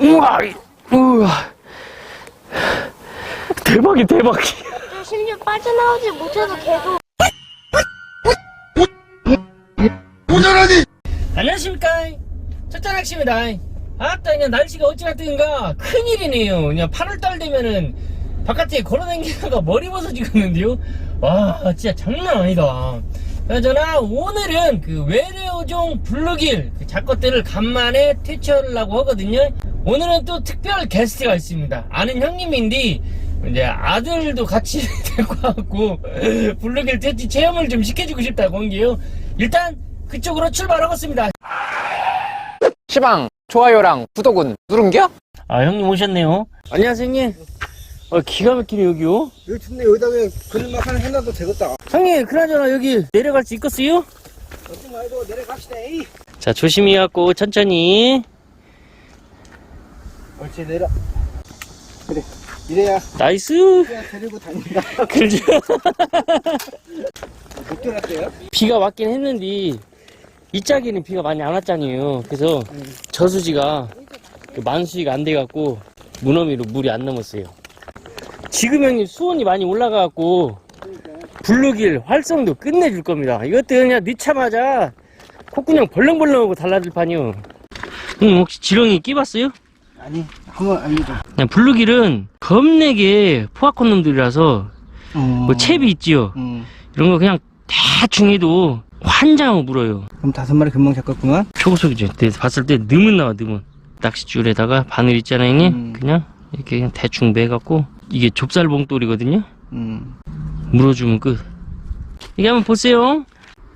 우와, 우와. 대박이 대박이. 심지어 빠져나오지 못해도 계속 안녕하십니까. 첫잔학습니다 아따, 그냥 날씨가 어찌나 뜨는가. 큰일이네요. 그냥 8월달 되면은 바깥에 걸어다니다가 머리 벗어지겠는데요. 와, 진짜 장난 아니다. 그나저나 오늘은 그 외래어종 블루길 그 작것들을 간만에 퇴치하려고 하거든요. 오늘은 또 특별 게스트가 있습니다. 아는 형님인데 이제 아들도 같이 데리고 와갖고 블루길 퇴치 체험을 좀 시켜주고 싶다고 한 게요. 일단 그쪽으로 출발하겠습니다. 시방 좋아요랑 구독은 누른겨? 아 형님 오셨네요. 안녕하세요 형님. 어, 기가 막히네 여기요. 여기 좋네 여기다 그냥 그늘막 하나 해놔도 되겠다 형님 그나저나 여기 내려갈 수 있겠어요? 걱정 말고 내려갑시다 에이 자 조심히 갖고 천천히. 옳지 내려 그래 이래야 나이스. 그냥 데리고 다닌다 그죠? 못 들었어요? 비가 왔긴 했는데 이 짝에는 비가 많이 안 왔잖아요. 그래서 저수지가 그 만수지가 안 돼갖고 무너미로 물이 안 넘었어요. 지금 형님 수온이 많이 올라가갖고 블루길 활성도 끝내줄 겁니다. 이것도 그냥 넣자마자 콧구녕 벌렁벌렁하고 달라질 판이요. 형 혹시 지렁이 끼봤어요? 아니 한번 알려줘 그냥 블루길은 겁내게 포악한 놈들이라서 뭐 채비 있지요. 음, 이런 거 그냥 대충 해도 환장하고 물어요. 그럼 다섯 마리 금방 잡았구만 초고속이죠. 근데 봤을 때 느문 나와 느문. 낚싯줄에다가 바늘 있잖아요, 형님. 음. 그냥 이렇게 그냥 대충 매갖고 이게 좁쌀 봉돌이거든요. 음. 물어주면 끝. 이게 한번 보세요.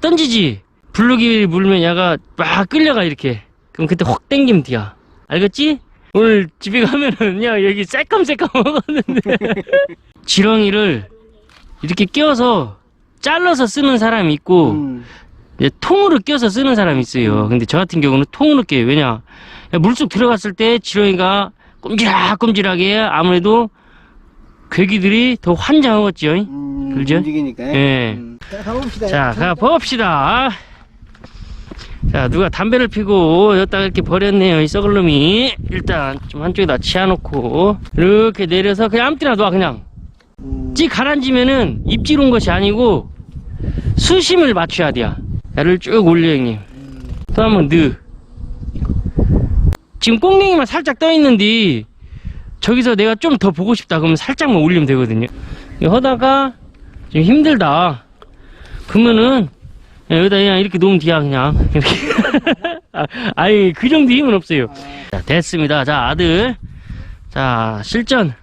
던지지. 블루길 물면 얘가 막 끌려가 이렇게. 그럼 그때 확 땡기면 뒤야. 알겠지? 오늘 집에 가면은 야 여기 새까매새까 먹었는데 지렁이를 이렇게 끼워서 잘라서 쓰는 사람이 있고 음. 이제 통으로 껴서 쓰는 사람이 있어요. 근데 저 같은 경우는 통으로 껴요. 왜냐? 물속 들어갔을 때 지렁이가 꼼지락꼼지락해 아무래도 괴기들이 더 환장하겠죠. 음, 그죠? 움직이니까 예. 음. 자 가봅시다 자, 가 봅시다. 자, 누가 담배를 피고 여기다가 이렇게 버렸네요. 이 썩을 놈이. 일단 좀 한쪽에다 치워놓고 이렇게 내려서 그냥 아무 때나 놔 그냥. 음. 찌 가라앉으면은 입질 온 것이 아니고 수심을 맞춰야 돼요. 야를 쭉 올려 형님. 또 한번 넣어. 지금 꽁댕이만 살짝 떠 있는데 저기서 내가 좀 더 보고 싶다 그러면 살짝만 올리면 되거든요. 하다가 좀 힘들다. 그러면은 여기다 그냥 이렇게 놓으면 돼야 그냥 이렇게. 아, 아니 그 정도 힘은 없어요. 자 됐습니다. 자 아들. 자 실전.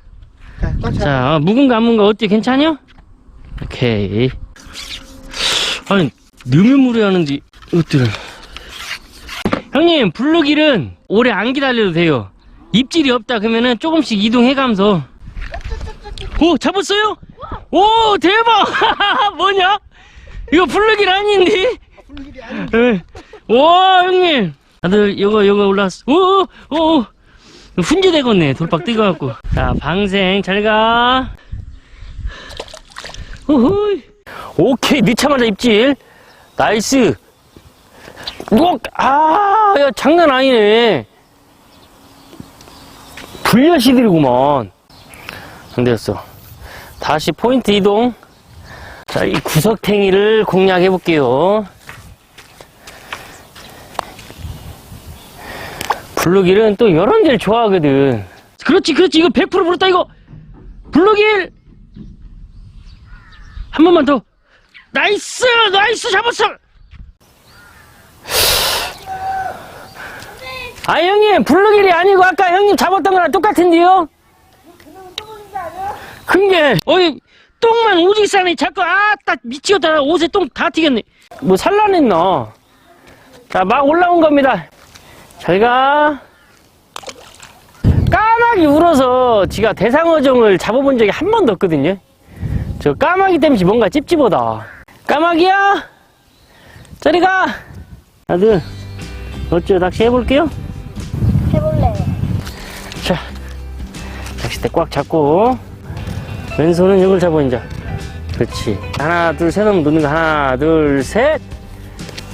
자, 어, 묵은 거안 묵은 거 어때? 괜찮냐? 오케이. 아니, 넣으면 물이 하는데, 어때요? 형님, 블루길은 오래 안 기다려도 돼요. 입질이 없다 그러면은 조금씩 이동해가면서. 오, 잡았어요? 오, 대박! 뭐냐? 이거 블루길 아닌데? 아니 예. 와, 형님! 아들, 요거, 요거 올라왔어. 오, 오, 오! 훈제 되겠네. 돌박 뜨거갖고. 자, 방생, 잘 가. 오호이. 오케이, 넣자마자 입질. 나이스. 우와, 아, 야, 장난 아니네. 불려시들이구만. 안 되었어. 다시 포인트 이동. 자, 이 구석탱이를 공략해 볼게요. 블루길은 또 이런 데를 좋아하거든. 그렇지, 그렇지. 이거 100% 불었다, 이거. 블루길! 한 번만 더. 나이스! 나이스! 잡았어! 아, 형님, 블루길이 아니고 아까 형님 잡았던 거랑 똑같은데요? 큰 게, 어이, 똥만 싸네. 자꾸, 아, 딱 미치겠다. 옷에 똥 다 튀겼네. 뭐 산란했나? 자, 막 올라온 겁니다. 잘 가. 까마귀 울어서 지가 대상어종을 잡아본 적이 한 번도 없거든요. 저 까마귀 때문에 뭔가 찝찝하다. 까마귀야! 저리 가! 아들, 어쩌 낚시 해볼게요? 해볼래요. 자, 낚싯대 꽉 잡고, 왼손은 이걸 잡아, 이제. 그렇지. 하나, 둘, 셋 하면 놓는 거. 하나, 둘, 셋.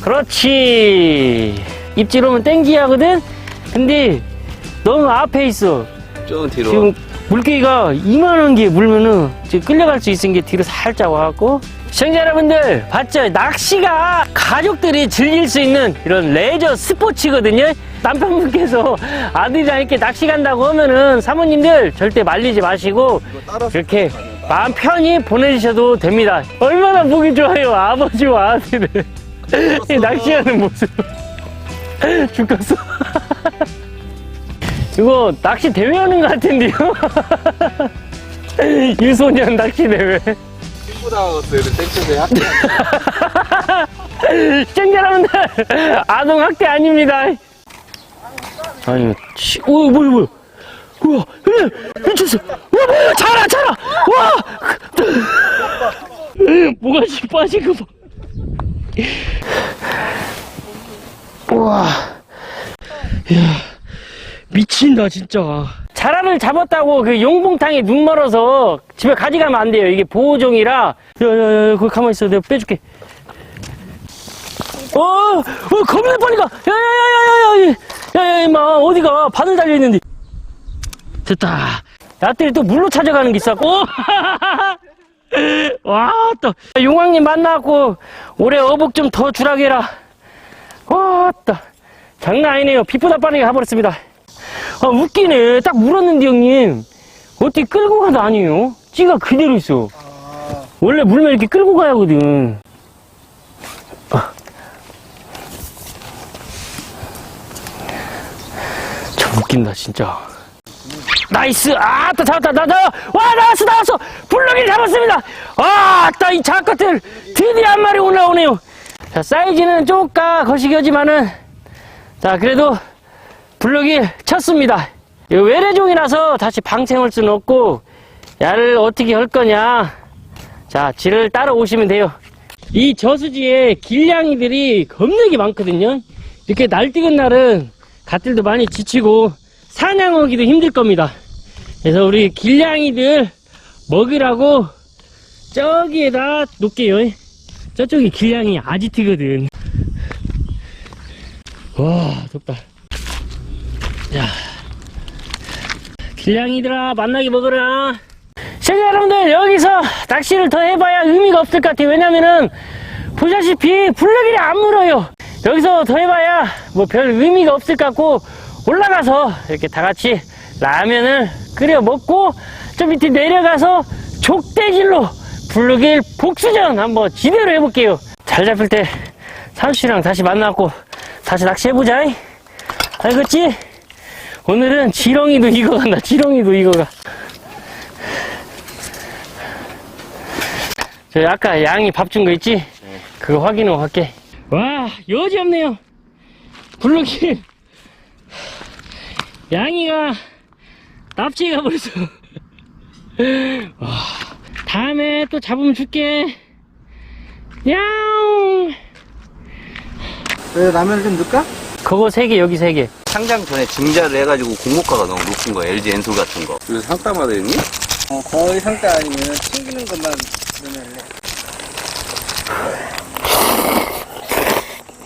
그렇지. 입질 오면 땡기야 하거든? 근데, 너무 앞에 있어. 좀 뒤로. 지금 물개가 이만한 게 물면은 지금 끌려갈 수 있는 게 뒤로 살짝 와갖고 시청자 여러분들 봤죠? 낚시가 가족들이 즐길 수 있는 이런 레저 스포츠거든요 남편분께서 아들이랑 이렇게 낚시 간다고 하면은 사모님들 절대 말리지 마시고 이렇게 마음 편히 보내주셔도 됩니다 얼마나 보기 좋아요 아버지와 아들을 이 낚시하는 모습 죽겠어 이거 낚시 대회 하는 것 같은데요? 유소년 낚시 대회. 친구 나왔어요. 땡볕에 학교. 여러분들, 아동 학대 아닙니다. 아니, 치, 오, 뭐야, 뭐야. 우와, 형님, 미쳤어. 우와, 뭐야, 자라, 자라. 와! 뭐가 씨 빠진 거 봐. 우와. 이야. 미친다 진짜 자라를 잡았다고 그 용봉탕에 눈 멀어서 집에 가져가면 안 돼요 이게 보호종이라 야 야 야 거기 가만히 있어 내가 빼줄게 어, 어 겁나 빨리 가 야 야 야 야 야 야 야야 임마 어디가? 바늘 달려있는데. 됐다. 야들이 또 물로 찾아가는 게 있었고. 와또. 용왕님 만나고 올해 어복 좀 더 주라게라. 와따 장난 아니네요. 빛보다 빠르게 가버렸습니다. 아, 웃기네. 딱 물었는데, 형님. 어떻게 끌고 가도 아니에요? 찌가 그대로 있어. 원래 물면 이렇게 끌고 가야 하거든. 아. 참 웃긴다, 진짜. 나이스! 아, 또 잡았다, 나, 나, 와, 나왔어, 나왔어! 블럭이 잡았습니다! 아, 따, 이 작것들 드디어 한 마리 올라오네요. 자, 사이즈는 쪼까 거시기하지만은, 자, 그래도 블럭이 쳤습니다. 이 외래종이라서 다시 방생할 수는 없고 야를 어떻게 할 거냐. 자, 지를 따라오시면 돼요. 이 저수지에 길냥이들이 겁나게 많거든요. 이렇게 날뛰는 날은 갓들도 많이 지치고 사냥하기도 힘들 겁니다. 그래서 우리 길냥이들 먹으라고 저기에다 놓을게요. 저쪽이 길냥이 아지트거든. 와, 덥다. 야, 길냥이들아 만나게 먹어라. 시청자 여러분들 여기서 낚시를 더 해봐야 의미가 없을 것 같아요. 왜냐면은 보시다시피 블럭이 안 물어요. 여기서 더 해봐야 뭐 별 의미가 없을 것 같고 올라가서 이렇게 다 같이 라면을 끓여 먹고 저 밑에 내려가서 족대질로 블럭일 복수전 한번 지대로 해볼게요. 잘 잡힐 때 삼씨랑 다시 만나고 다시 낚시해보자. 알겠지? 오늘은 지렁이도 이거 간다. 지렁이도 이거 가. 저 아까 양이 밥 준 거 있지? 그거 확인하고 갈게. 와, 여지 없네요. 블루길. 양이가 납치해 가버렸어. 와, 다음에 또 잡으면 줄게. 야옹. 왜 라면을 좀 넣을까? 그거 세 개, 여기 세 개. 상장 전에 증자를 해가지고 공모가가 너무 높은 거야. LG 엔솔 같은 거. 그래서 상따마다 했니? 어, 거의 상가 아니면 튕기는 것만 넣으면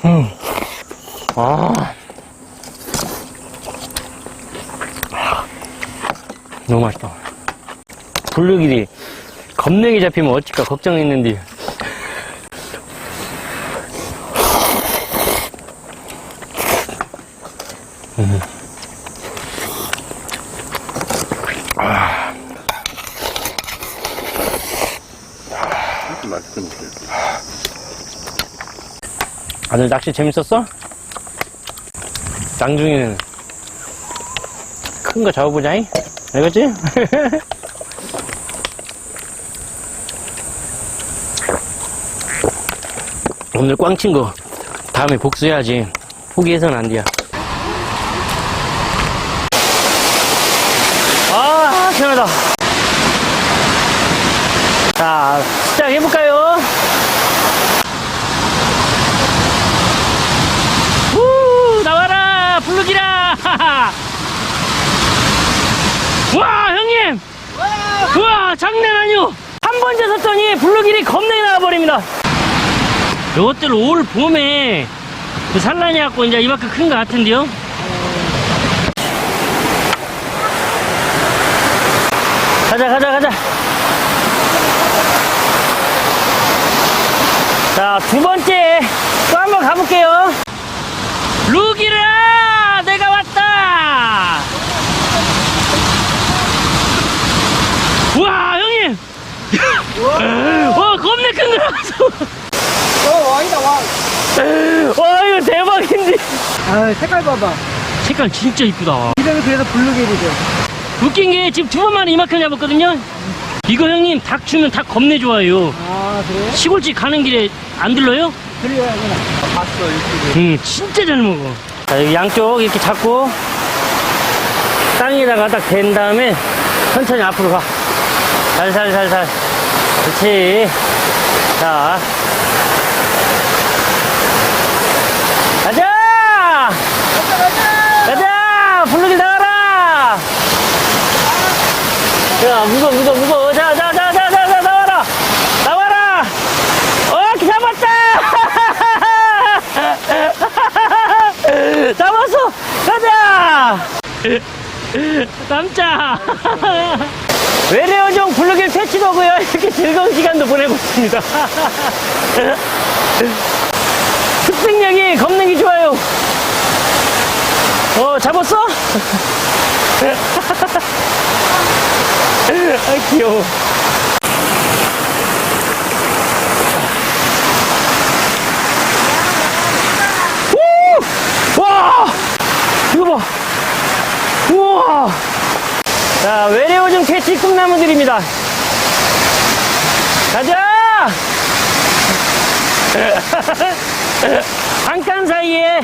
돼. 아. 너무 맛있다. 블루길이 겁내게 잡히면 어쩔까 걱정했는데. 맛있던데. 아들 낚시 재밌었어? 쌍중이는 큰 거 잡아보자잉. 알겠지? 오늘 꽝친 거 다음에 복수해야지. 포기해서는 안 돼요. 아, 시원하다. 자, 시작해볼까요? 블루기라. 와 형님. 와 장난 아니오. 한 번 젖었더니 블루길이 겁나게 나와버립니다. 이것들 올 봄에 그 산란이 갖고 이제 이만큼 큰 것 같은데요? 가자 가자 가자. 자 두 번째 또 한번 가볼게요. 어, 왕이다, 왕. 와, 이거 대박인데. 아, 색깔 봐봐. 색깔 진짜 이쁘다. 이름이 그래서 블루길이죠. 웃긴 게 지금 두 번 만에 이만큼 잡았거든요. 이거 형님 닭 주면 닭 겁내 좋아해요. 아, 그래? 시골집 가는 길에 안 들러요? 그래야구나. 봤어, 유튜브. 응, 진짜 잘 먹어. 자, 여기 양쪽 이렇게 잡고 땅에다가 딱 댄 다음에 천천히 앞으로 가. 살살살살. 그렇지. 자. 가자! 가자! 블루길 나가라! 야, 무거워, 무거워, 무거워. 자, 자, 자, 자, 자, 자, 나와라! 나와라! 어, 잡았다! 잡았어! 가자! 남자! 외래어종 블루길 퇴치도고요. 이렇게 즐거운 시간도 보내고 있습니다. 습득력이 겁내기 좋아요. 어, 잡았어? 아, 귀여워. 오! 와! 이거 봐. 우와! 자, 외래오줌 캐치 꿈나무들입니다. 가자! 잠깐 사이에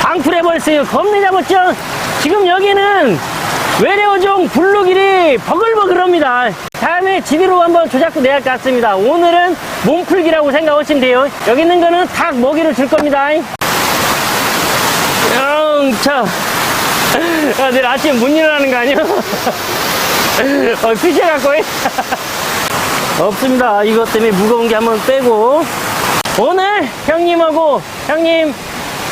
방풀해버렸어요. 겁내 잡았죠? 지금 여기는 외래어종 블루길이 버글버글합니다. 다음에 집으로 한번 조작도 내야 할 것 같습니다. 오늘은 몸풀기라고 생각하시면 돼요. 여기 있는 거는 닭 먹이를 줄 겁니다. 영차. 야, 내일 아침에 못 일어나는 거 아니야? 어, 피시해갖고. 없습니다. 이것 때문에 무거운 게 한번 빼고. 오늘 형님하고 형님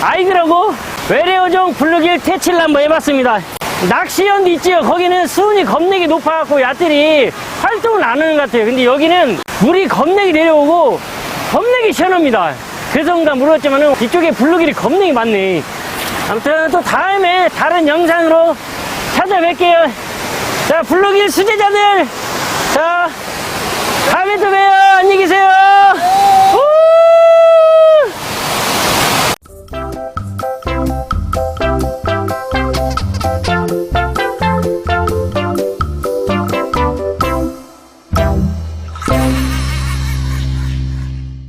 아이들하고 외래어종 블루길 퇴치를 한번 해봤습니다. 낚시연도 있지요. 거기는 수온이 겁내게 높아갖고 야들이 활동을 안 하는 것 같아요. 근데 여기는 물이 겁내게 내려오고 겁내게 시원합니다. 그래서 그런가 물었지만은 이쪽에 블루길이 겁내게 많네. 아무튼 또 다음에 다른 영상으로 찾아뵐게요. 자, 블루길 수제자들. 자, 다음에 또 봬요. 안녕히 계세요.